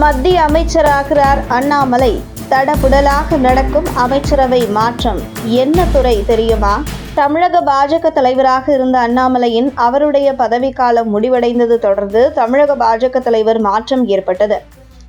மத்திய அமைச்சராகிறார் அண்ணாமலை. தடபுடலாக நடக்கும் அமைச்சரவை மாற்றம். என்ன துறை தெரியுமா? தமிழக பாஜக தலைவராக இருந்த அண்ணாமலையின் அவருடைய பதவிக்காலம் முடிவடைந்தது தொடர்ந்து தமிழக பாஜக தலைவர் மாற்றம் ஏற்பட்டது.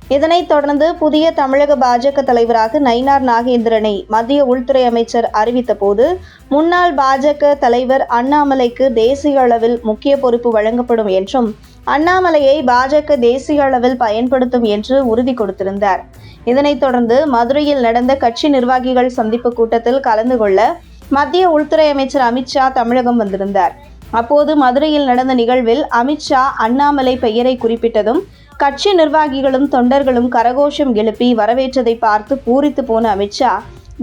இதனைத் தொடர்ந்து புதிய தமிழக பாஜக தலைவராக நயினார் நாகேந்திரனை மத்திய உள்துறை அமைச்சர் அறிவித்தபோது முன்னாள் பாஜக தலைவர் அண்ணாமலைக்கு தேசிய அளவில் முக்கிய பொறுப்பு வழங்கப்படும் என்றும் அண்ணாமலையை பாஜக தேசிய அளவில் பயன்படுத்தும் என்று உறுதி கொடுத்திருந்தார். இதனைத் தொடர்ந்து மதுரையில் நடந்த கட்சி நிர்வாகிகள் சந்திப்பு கூட்டத்தில் கலந்து கொள்ள மத்திய உள்துறை அமைச்சர் அமித்ஷா தமிழகம் வந்திருந்தார். அப்போது மதுரையில் நடந்த நிகழ்வில் அமித்ஷா அண்ணாமலை பெயரை குறிப்பிட்டதும் கட்சி நிர்வாகிகளும் தொண்டர்களும் கரகோஷம் எழுப்பி வரவேற்றதை பார்த்து பூரித்து போன அமித்ஷா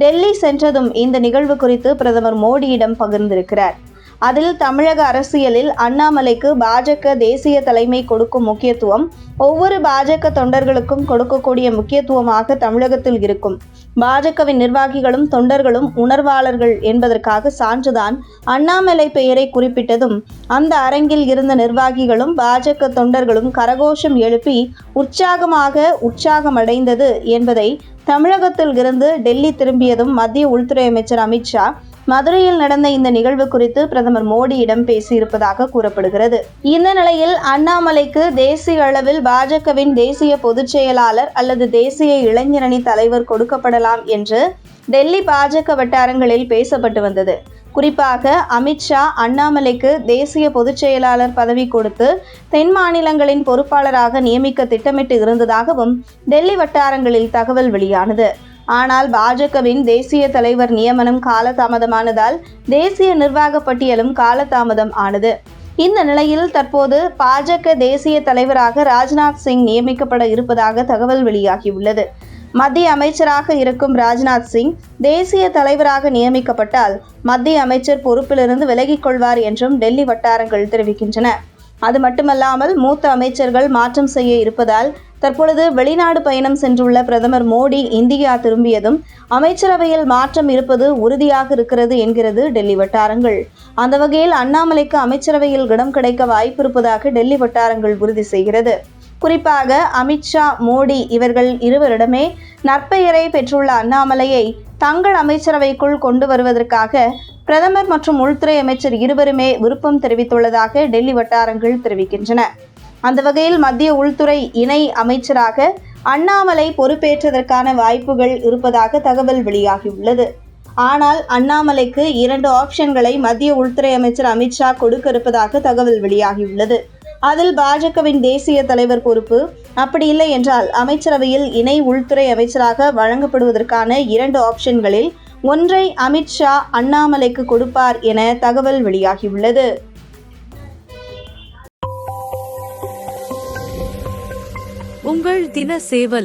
டெல்லி சென்றதும் இந்த நிகழ்வு குறித்து பிரதமர் மோடியிடம் பகிர்ந்திருக்கிறார். அதில் தமிழக அரசியலில் அண்ணாமலைக்கு பாஜக தேசிய தலைமை கொடுக்கும் முக்கியத்துவம் ஒவ்வொரு பாஜக தொண்டர்களுக்கும் கொடுக்கக்கூடிய முக்கியத்துவமாக தமிழகத்தில் இருக்கும். பாஜகவின் நிர்வாகிகளும் தொண்டர்களும் உணர்வாளர்கள் என்பதற்காக சான்றுதான் அண்ணாமலை பெயரை குறிப்பிட்டதும் அந்த அரங்கில் இருந்த நிர்வாகிகளும் பாஜக தொண்டர்களும் கரகோஷம் எழுப்பி உற்சாகமாக உற்சாகமடைந்தது என்பதை தமிழகத்தில் இருந்து டெல்லி திரும்பியதும் மத்திய உள்துறை அமைச்சர் அமித்ஷா மதுரையில் நடந்த இந்த நிகழ்வு குறித்து பிரதமர் மோடியிடம் பேசியிருப்பதாக கூறப்படுகிறது. இந்த நிலையில் அண்ணாமலைக்கு தேசிய அளவில் பாஜகவின் தேசிய பொதுச் செயலாளர் அல்லது தேசிய இளைஞரணி தலைவர் கொடுக்கப்படலாம் என்று டெல்லி பாஜக வட்டாரங்களில் பேசப்பட்டு வந்தது. குறிப்பாக அமித்ஷா அண்ணாமலைக்கு தேசிய பொதுச் செயலாளர் பதவி கொடுத்து தென் மாநிலங்களின் பொறுப்பாளராக நியமிக்க திட்டமிட்டு இருந்ததாகவும் டெல்லி வட்டாரங்களில் தகவல் வெளியானது. ஆனால் பாஜகவின் தேசிய தலைவர் நியமனம் காலதாமதமானதால் தேசிய நிர்வாக பட்டியலும் காலதாமதம் ஆனது. இந்த நிலையில் தற்போது பாஜக தேசிய தலைவராக ராஜ்நாத் சிங் நியமிக்கப்பட இருப்பதாக தகவல் வெளியாகியுள்ளது. மத்திய அமைச்சராக இருக்கும் ராஜ்நாத் சிங் தேசிய தலைவராக நியமிக்கப்பட்டால் மத்திய அமைச்சர் பொறுப்பிலிருந்து விலகிக் கொள்வார் என்றும் டெல்லி வட்டாரங்கள் தெரிவிக்கின்றன. அது மட்டுமல்லாமல் மூத்த அமைச்சர்கள் மாற்றம் செய்ய இருப்பதால் தற்பொழுது வெளிநாடு பயணம் சென்றுள்ள பிரதமர் மோடி இந்தியா திரும்பியதும் அமைச்சரவையில் மாற்றம் இருப்பது உறுதியாக இருக்கிறது என்கிறது டெல்லி வட்டாரங்கள். அந்த வகையில் அண்ணாமலைக்கு அமைச்சரவையில் இடம் கிடைக்க வாய்ப்பு இருப்பதாக டெல்லி வட்டாரங்கள் உறுதி செய்கிறது. குறிப்பாக அமித்ஷா மோடி இவர்கள் இருவரிடமே நற்பெயரை பெற்றுள்ள அண்ணாமலையை தங்கள் அமைச்சரவைக்குள் கொண்டு வருவதற்காக பிரதமர் மற்றும் உள்துறை அமைச்சர் இருவருமே விருப்பம் தெரிவித்துள்ளதாக டெல்லி வட்டாரங்கள் தெரிவிக்கின்றன. அந்த வகையில் மத்திய உள்துறை இணை அமைச்சராக அண்ணாமலை பொறுப்பேற்றதற்கான வாய்ப்புகள் இருப்பதாக தகவல் வெளியாகியுள்ளது. ஆனால் அண்ணாமலைக்கு இரண்டு ஆப்ஷன்களை மத்திய உள்துறை அமைச்சர் அமித்ஷா கொடுக்க இருப்பதாக தகவல் வெளியாகியுள்ளது. அதில் பாஜகவின் தேசிய தலைவர் பொறுப்பு அப்படி இல்லை என்றால் அமைச்சரவையில் இணை உள்துறை அமைச்சராக வழங்கப்படுவதற்கான இரண்டு ஆப்ஷன்களில் ஒன்றை அமித்ஷா அண்ணாமலைக்கு கொடுப்பார் என தகவல் வெளியாகியுள்ளது. உங்கள் தின சேவல்